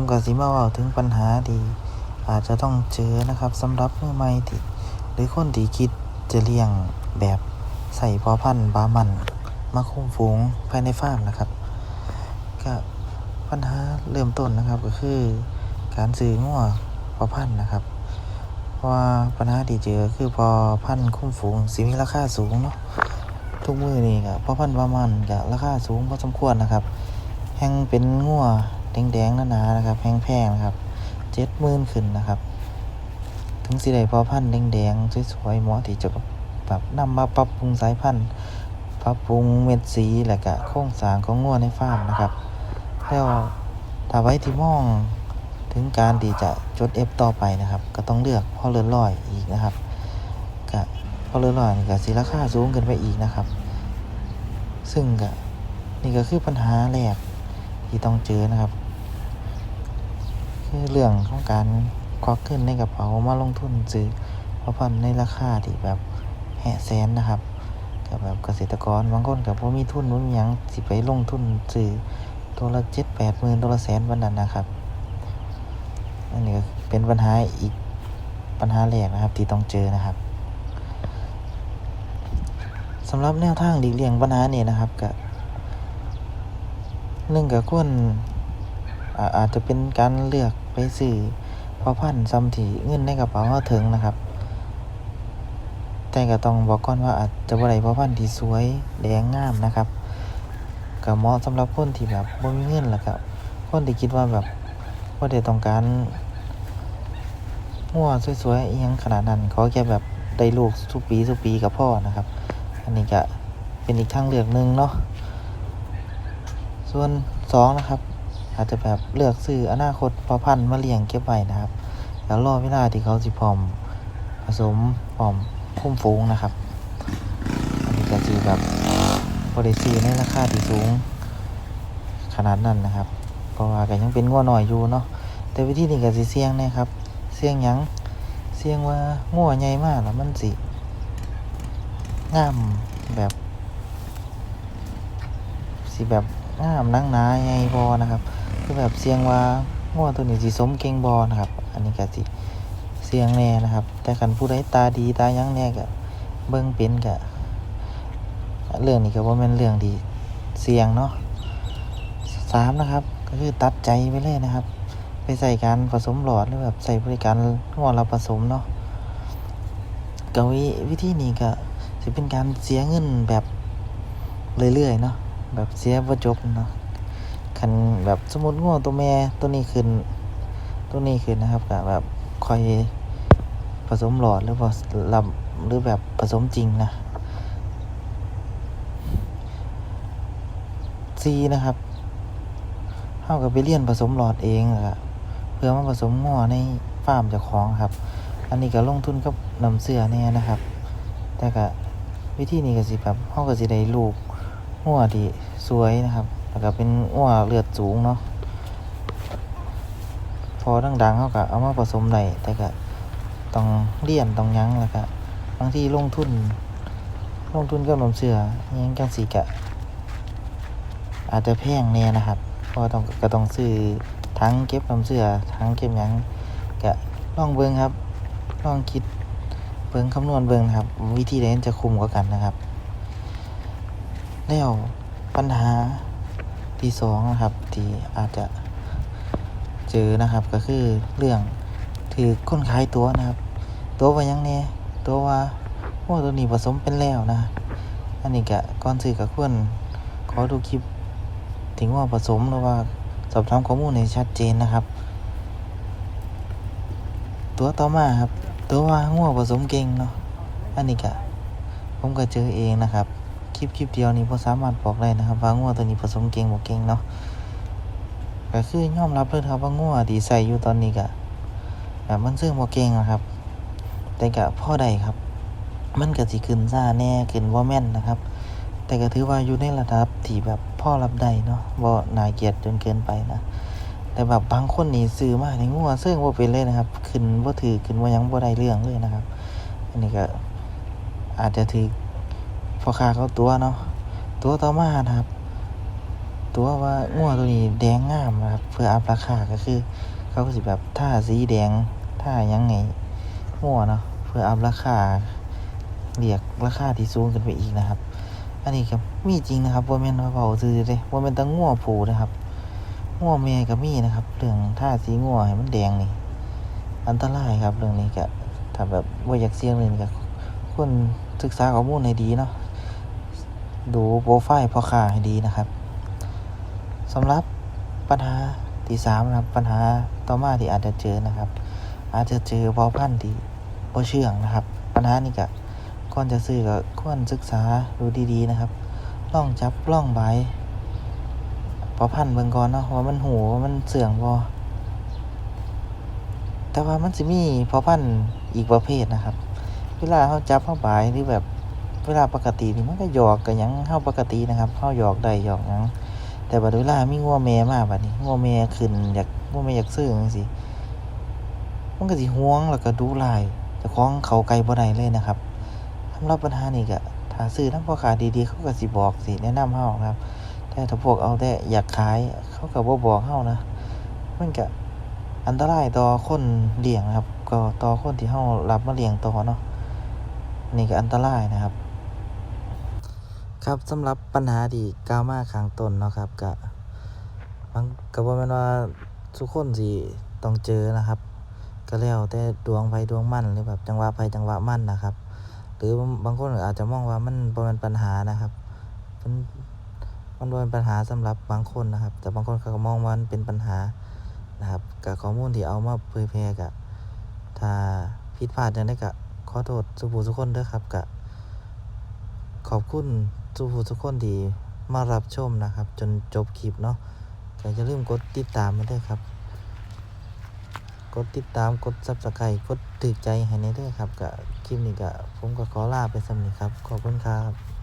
ครับผมก็สิมาเว้าถึงปัญหาที่อาจจะต้องเจอนะครับสำหรับมือใหม่ที่หรือคนที่คิดจะเลี้ยงแบบใส่พอพันธุ์บามันมาคุ้มฝูงภายในฟาร์มนะครับก็ปัญหาเริ่มต้นนะครับก็คือ การซื้องัวพอพันธุ์นะครับเพราะว่าปัญหาที่เจอคือพอพันธุ์คุ้มฝูงสิมีราคาสูงเนาะทุกมือนี่ก็พอพันธุ์บามันก็ราคาสูงพอสมควรนะครับแห้งเป็นงัว แดงๆหนาๆนะครับแห้งแพงนะครับเจ็ดหมื่นขึ้นนะครับ ถึงสิได้พอพันธุ์แดงๆสวยๆเหมาะที่จะแบบนำมาปรับปรุงสายพันธุ์ปรับปรุงเม็ดสีและก็โครงสร้างของงัวในฟาร์มนะครับแล้วถ้าไว้ที่มองถึงการที่จะจดเอฟต่อไปนะครับ ก็ต้องเลือกพ่อเลือดลอยอีกนะครับก็พ่อเลือดลอยนี่ก็สีราคาสูงขึ้นไปอีกนะครับ ซึ่งก็นี่ก็คือปัญหาแรกที่ต้องเจอนะครับ คือเรื่องของการควักขึ้นในกระเป๋ามาลงทุนซื้อเพราะพันในราคาที่แบบแหะแสนนะครับกับแบบเกษตรกรบางคนกับพอมีทุนนู้นยังสิไปลงทุนซื้อตัวละเจ็ดแปดหมื่นตัวละแสนวันนั้นนะครับ อันนี้ก็เป็นปัญหาอีกปัญหาแรกนะครับ ที่ต้องเจอนะครับสำหรับแนวทางหลีกเลี่ยงปัญหาเนี้นะครับก็หนึ่งกับควร อาจจะเป็นการเลือกไปซื้อพอพันธุ์ซ้ำที่เงินในกระเป๋าเราถึงนะครับ แต่ก็ต้องบอกก่อนว่าอาจจะบ่ได้พอพันธุ์ที่สวยแดงงามนะครับก็เหมาะสำหรับคนที่แบบบ่มีเงินแล้วก็คนที่คิดว่าแบบบ่าได้ต้องการงัวสวยๆอีหยังขนาดนั้นขอแค่แบบได้ลูกทุปีทุปีก็พอนะครับ อันนี้ก็เป็นอีกทางเลือกหนึ่งเนาะส่วนสองนะครับ อาจจะแบบเลือกซื้ออนาคตพอพันธุ์มาเลี้ยงเก็บไว้นะครับแล้วรอเวลาที่เขาสิพร้อมผสมพร้อมคุ้มฝูงนะครับ อันนี้ก็คือแบบบริซีในราคาที่สูง ขนาดนั้นนะครับ เพราะว่าก็ยังเป็นงัวหน่อยอยู่เนาะแต่วิธีนี้ก็สิเสี่ยงนะครับ เสี่ยงยังเสี่ยงว่างัวใหญ่มากแล้วมันสิงามแบบสิแบบงามนั่งนาใหญ่บอนะครับ คือแบบเสี่ยงว่างัวตัวนี้สิสมเก่งบอนะครับ อันนี้ก็สิเสี่ยงแน่นะครับ แต่คันผู้ใดตาดีตายั้งแน่ก็เบิ่งเป็นก็เรื่องนี้ก็บ่แม่นเรื่องที่เสี่ยงเนาะสามนะครับ ก็คือตัดใจไปเลยนะครับ ไปใส่การผสมหลอดหรือแบบใส่บริการงัวเราผสมเนาะกวิวิธีนี้ก็จะเป็นการเสียเงินแบบเรื่อยๆเนาะแบบเสียบ่จบเนาะ คันแบบสมมติงัวตัวแม่ตัวนี้ขึ้น ตัวนี้ขึ้นนะครับก็แบบคอยผสมหลอดหรือว่ารับหรือแบบผสมจริงนะซีนะครับเท่ากับไปเรียนผสมหลอดเองอะครับเพื่อมาผสมงัวในฟาร์มเจ้าของครับ อันนี้ก็ลงทุนกับน้ำเสื้อแน่นะครับ แต่ก็วิธีนี้ก็สิแบบเฮาก็สิได้ลูกงัวที่สวยนะครับ แล้วก็เป็นงัวเลือดสูงเนาะพอดังๆเขาก็เอามาผสมได้แต่ก็ต้องเลี่ยนต้องยั้งแล้วก็บางที่ลงทุน ลงทุนกับนมเสืออิหยังจังสีกะ อาจจะแพงแน่นะครับเพราะต้องก็ต้องซื้อทั้งเก็บนมเสือทั้งเก็บยังก็ลองเบิ่งครับลองคิดเบิ่งคำนวณเบิ่งครับ วิธีใดมันจะคุ้มกว่ากันนะครับ แล้วปัญหา ที่สองนะครับ ที่อาจจะเจอนะครับก็คือเรื่องถือคนขายตัวนะครับ ตัวว่ายังเนี่ยตัวว่าโอ้ตัวนี้ผสมเป็นแล้วนะ อันนี้ก็ก่อนซื้อกับควรขอดูคลิปถึงว่าผสมหรือว่าสอบถามข้อมูลให้ชัดเจนนะครับ ตัวต่อมาครับ ตัวว่างัวผสมเก่งเนาะอันนี้ก็ผมก็เจอเองนะครับ ลิปคลิปเดียวนี้พอสามารถบอกได้นะครับว่างัวตัวนี้ผสมเก่งบ่เก่งเนาะก็คือยอมรับเลยครับว่างัวที่ใส่อยู่ตอนนี้ก็แบบมันซึ่งบ่เก่งนะครับ แต่ก็พอได้ครับ มันก็สิขึ้นซ่าแน่ขึ้นบ่แม่นนะครับ แต่ก็ถือว่าอยู่ในระดับที่แบบพ่อรับได้เนาะบ่าน่าเกลียดจนเกินไปนะแต่แบบบางคนนี่ซื้อมาในงัวซึ่งบ่เป็นเลยนะครับ ขึ้นบ่ถือขึ้นบ่หยังบ่ได้เรื่องเลยนะครับ อันนี้ก็อาจจะถือ อค้าเขาตัวเนาะตัวต่อมานะครับ ตัวว่างัวตัวนี้แดงงามนะครับ เพื่ออัพราคาก็คือ เขาก็สิแบบท่าสีแดงท่ายังไงงัวเนาะเพื่ออัพราคาเรียกราคาที่สูงขึ้นไปอีกนะครับ อันนี้ก็มีจริงนะครับว่าแม่นว่าเบาซื้อเด้ว่าแม่นตั้งงัวผูนะครับงัวแม่ก็มีนะครับเรื่องท่าสีงัวให้มันแดงนี่อันตรายครับเรื่องนี้ก็ถ้าแบบว่าอยากเสี่ยงเลยก็ควรศึกษาข้อมูลให้ดีเนาะ ดูโปรไฟล์พ่อค้าให้ดีนะครับสำหรับปัญหาที่สามนะครับ ปัญหาต่อมาที่อาจจะเจอนะครับ อาจจะเจอพอพันธุ์ที่บ่เชื่องนะครับ ปัญหานี้ก็ก่อนจะซื้อก็ควรศึกษาดูดีๆนะครับล่องจับล่องใบพอพันธุ์เบิ่งก่อนเนาะว่ามันหูว่ามันเสื่องบ่แต่ว่ามันสิมีพอพันธุ์อีกประเภทนะครับ เวลาเขาจับเขาใบหรือแบบ เวลาปกตินี่มันก็หยอกกันยังเข้าปกตินะครับเข้าหยอกได้หยอกยังแต่บัดเวลามีงัวแม่มากบัดนี้งัวแม่ขึ้นอยากงัวแม่อยากซื้อจังซี่มันก็สิห่วงแล้วก็ดูลายเจ้าของเขาไกลบ่ได้เลยนะครับสำหรับปัญหานี้ก็ถ้าซื้อนำพ่อค้าดีๆเขาก็สิบอกสิแนะนำเฮาครับ แต่ถ้าพวกเอาแต่อยากขายเขาก็บ่บอกเฮานะ มันก็อันตรายต่อคนเลี้ยงนะครับ ก็ต่อคนที่เฮารับมาเลี้ยงต่อเนาะนี่ก็อันตรายนะครับ ครับสำหรับปัญหาที่กล่าวมาข้างต้นเนาะครับก็บางก็บ่แม่นว่าทุกคนสิต้องเจอนะครับ ก็แล้วแต่ดวงไผดวงมั่นหรือแบบจังหวะไผจังหวะมั่นนะครับ หรือบางคนอาจจะมองว่ามันบ่แม่นปัญหานะครับมันมันบ่เป็นปัญหาสำหรับบางคนนะครับ แต่บางคนเขาก็มองว่ามันเป็นปัญหานะครับกับข้อมูลที่เอามาเผยแพร่กะถ้าผิดพลาดจังได๋ก็ขอโทษสุผู้ทุกคนเด้อครับกะขอบคุณ สุผู้ทุกคนที่มารับชมนะครับ จนจบคลิปเนาะก็อย่าลืมกดติดตามมาด้วยครับ กดติดตามกดซับสไครต์กดถือใจให้แน่เด้อครับกับคลิปนี้ก็ผมก็ขอลาไปสำนี้ครับ ขอบคุณครับ